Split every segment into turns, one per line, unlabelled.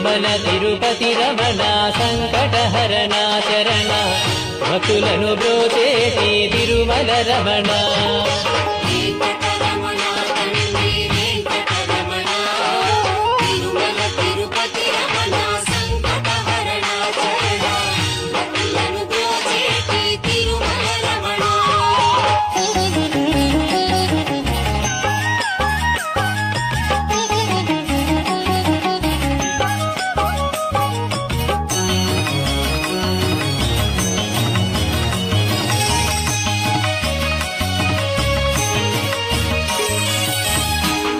మన తిరుపతి రమణ సంకటహరణ శరణ. భక్తులను బ్రోచేటి తిరుమల రమణ.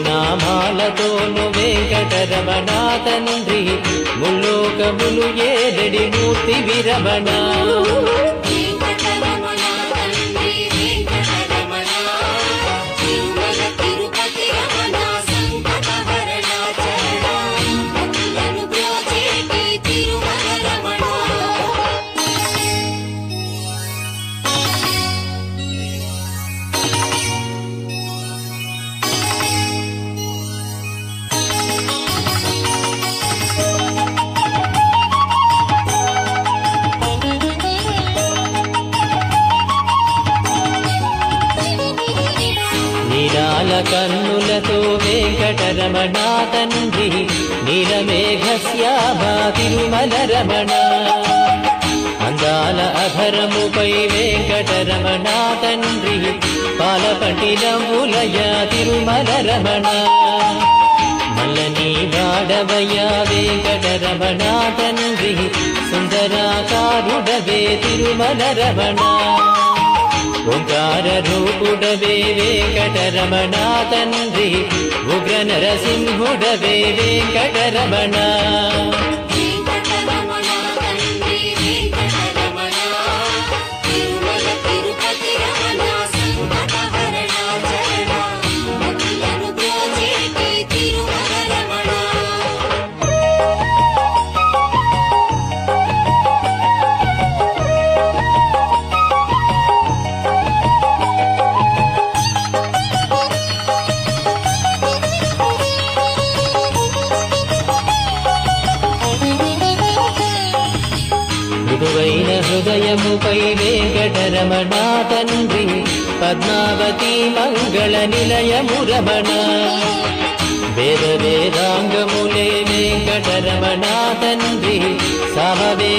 నామాలతోను వెంకటరమణ తండ్రి ముల్లోకములు ఏదడి మూర్తి విరమణ. నీరాల కన్నులతో వెంకటరమణ తండ్రి నీలమేఘశ్యామ తిరుమల రమణ అందాల అధరముపై వెంకటరమణ తండ్రి పాలపట్టినములయ తిరుమల రమణ మల్లని వాడవయ్య వెంకటరమణ తండ్రి సుందరాకారుడవే తిరుమల రమణ ఓంకార రూపుడవే వెంకటరమణ తండ్రి ఉగ్ర నరసింహుడవే వెంకటరమణ
వెంకటరమణ.
హృదయముపై వెంకటరమణ తండ్రి. పద్మావతి మంగళ నిలయము రమణ. వేద వేదాంగములే వెంకటరమణ తండ్రి. సమవే